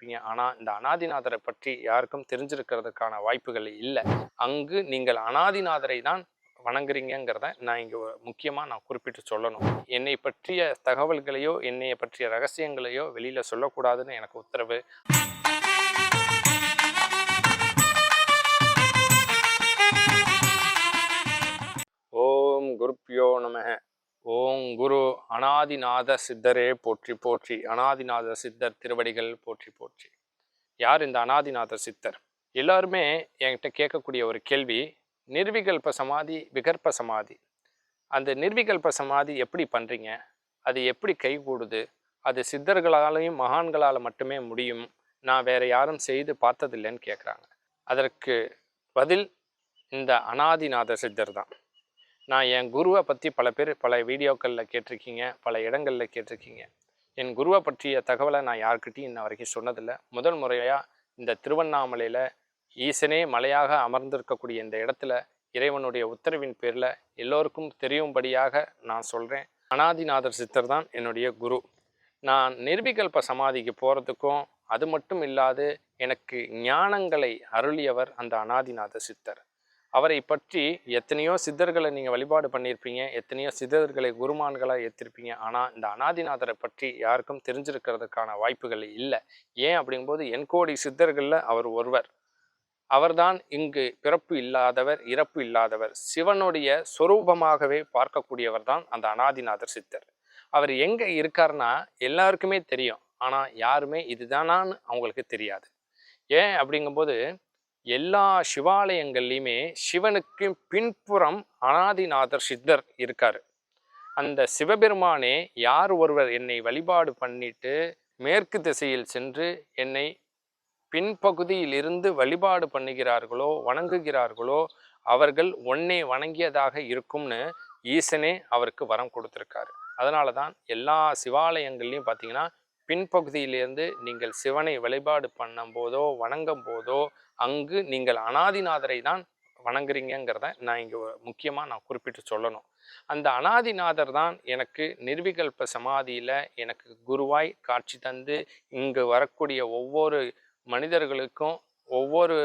இருப்பீங்க ஆனால் இந்த அனாதிநாதரை பற்றி யாருக்கும் தெரிஞ்சிருக்கிறதுக்கான வாய்ப்புகள் இல்லை. அங்கு நீங்கள் அனாதிநாதரை தான் வணங்குறீங்கிறத நான் இங்கே முக்கியமாக நான் குறிப்பிட்டு சொல்லணும். என்னை பற்றிய தகவல்களையோ என்னை பற்றிய ரகசியங்களையோ வெளியில் சொல்லக்கூடாதுன்னு எனக்கு உத்தரவு. ஓம் குருப்பியோ நமக. அனாதிநாத சித்தரே போற்றி போற்றி. அனாதிநாத சித்தர் திருவடிகள் போற்றி போற்றி. யார் இந்த அனாதிநாத சித்தர்? எல்லாருமே என்கிட்ட கேட்கக்கூடிய ஒரு கேள்வி நிர்விகல்ப சமாதி விகற்ப சமாதி. அந்த நிர்விகல்ப சமாதி எப்படி பண்ணுறீங்க அது எப்படி கைகூடுது? அது சித்தர்களாலையும் மகான்களால் மட்டுமே முடியும். நான் வேறு யாரும் செய்து பார்த்ததில்லைன்னு கேட்குறாங்க அதற்கு பதில் இந்த அனாதிநாத சித்தர் தான். நான் என் குருவை பற்றி பல பேர் பல வீடியோக்களில் கேட்டிருக்கீங்க பல இடங்களில் கேட்டிருக்கீங்க. என் குருவை பற்றிய தகவலை நான் யார்கிட்டையும் இன்ன வரைக்கும் சொன்னதில்லை. முதல் முறையாக இந்த திருவண்ணாமலையில் ஈசனே மலையாக அமர்ந்திருக்கக்கூடிய இந்த இடத்துல இறைவனுடைய உத்தரவின் பேரில் எல்லோருக்கும் தெரியும்படியாக நான் சொல்கிறேன் அனாதிநாதர் சித்தர் தான் என்னுடைய குரு. நான் நிர்விகல்ப சமாதிக்கு போகிறதுக்கும் அது மட்டும் இல்லாது எனக்கு ஞானங்களை அருளியவர் அந்த அனாதிநாத சித்தர். அவரை பற்றி எத்தனையோ சித்தர்களை நீங்கள் வழிபாடு பண்ணியிருப்பீங்க எத்தனையோ சித்தர்களை குருமான்களாக ஏற்றிருப்பீங்க. ஆனால் இந்த அனாதிநாதரை பற்றி யாருக்கும் தெரிஞ்சிருக்கிறதுக்கான வாய்ப்புகள் இல்லை. ஏன் அப்படிங்கும்போது என்கோடி சித்தர்களில் அவர் ஒருவர். அவர்தான் இங்கு பிறப்பு இல்லாதவர் இறப்பு இல்லாதவர். சிவனுடைய சொரூபமாகவே பார்க்கக்கூடியவர் தான் அந்த அனாதிநாதர் சித்தர். அவர் எங்கே இருக்காருன்னா எல்லாருக்குமே தெரியும். ஆனால் யாருமே இதுதானான்னு அவங்களுக்கு தெரியாது. ஏன் அப்படிங்கும்போது எல்லா சிவாலயங்கள்லையுமே சிவனுக்கு பின்புறம் அனாதிநாதர் சித்தர் இருக்கார். அந்த சிவபெருமானே யார் ஒருவர் என்னை வழிபாடு பண்ணிட்டு மேற்கு திசையில் சென்று என்னை பின்பகுதியில் இருந்து வழிபாடு பண்ணுகிறார்களோ வணங்குகிறார்களோ அவர்கள் ஒன்னே வணங்கியதாக இருக்கும்னு ஈசனே அவருக்கு வரம் கொடுத்துருக்காரு. அதனால தான் எல்லா சிவாலயங்கள்லையும் பார்த்தீங்கன்னா பின்பகுதியிலிருந்து நீங்கள் சிவனை வழிபாடு பண்ணும் போதோ வணங்கும் போதோ அங்கு நீங்கள் அனாதிநாதரை தான் வணங்குறீங்கிறத நான் இங்கே முக்கியமாக நான் குறிப்பிட்டு சொல்லணும். அந்த அனாதிநாதர் தான் எனக்கு நிர்விகல்ப சமாதியில் எனக்கு குருவாய் காட்சி தந்து இங்கு வரக்கூடிய ஒவ்வொரு மனிதர்களுக்கும் ஒவ்வொரு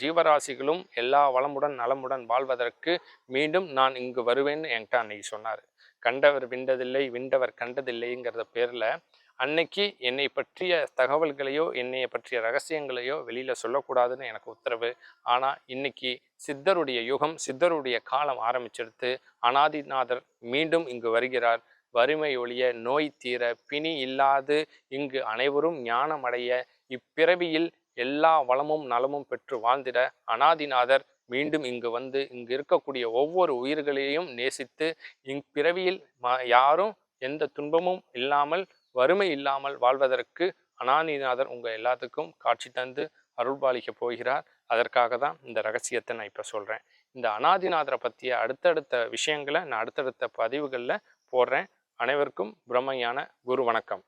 ஜீவராசிகளும் எல்லா வளமுடன் நலமுடன் வாழ்வதற்கு மீண்டும் நான் இங்கு வருவேன்னு என்கிட்ட அன்னைக்கு சொன்னார். கண்டவர் விண்டதில்லை விண்டவர் கண்டதில்லைங்கிறத பேரில் அன்னைக்கு என்னை பற்றிய தகவல்களையோ என்னைய பற்றிய ரகசியங்களையோ வெளியில் சொல்லக்கூடாதுன்னு எனக்கு உத்தரவு. ஆனால் இன்னைக்கு சித்தருடைய யுகம் சித்தருடைய காலம் ஆரம்பிச்செடுத்து அனாதிநாதர் மீண்டும் இங்கு வருகிறார். வறுமை ஒழிய நோய் தீர பிணி இல்லாது இங்கு அனைவரும் ஞானமடைய இப்பிறவியில் எல்லா வளமும் நலமும் பெற்று வாழ்ந்திட அனாதிநாதர் மீண்டும் இங்கு வந்து இங்கு இருக்கக்கூடிய ஒவ்வொரு உயிர்களையும் நேசித்து இப்பிறவியில் யாரும் எந்த துன்பமும் இல்லாமல் வறுமை இல்லாமல் வாழ்வதற்கு அனானிநாதர் உங்கள் எல்லாத்துக்கும் காட்சி தந்து அருள்பாலிக்க போகிறார். அதற்காக தான் இந்த ரகசியத்தை நான் இப்போ சொல்கிறேன் இந்த அனாதிநாதரை பற்றிய அடுத்தடுத்த விஷயங்களை நான் அடுத்தடுத்த பதிவுகளில் போடுறேன். அனைவருக்கும் பிரம்மையான குரு வணக்கம்.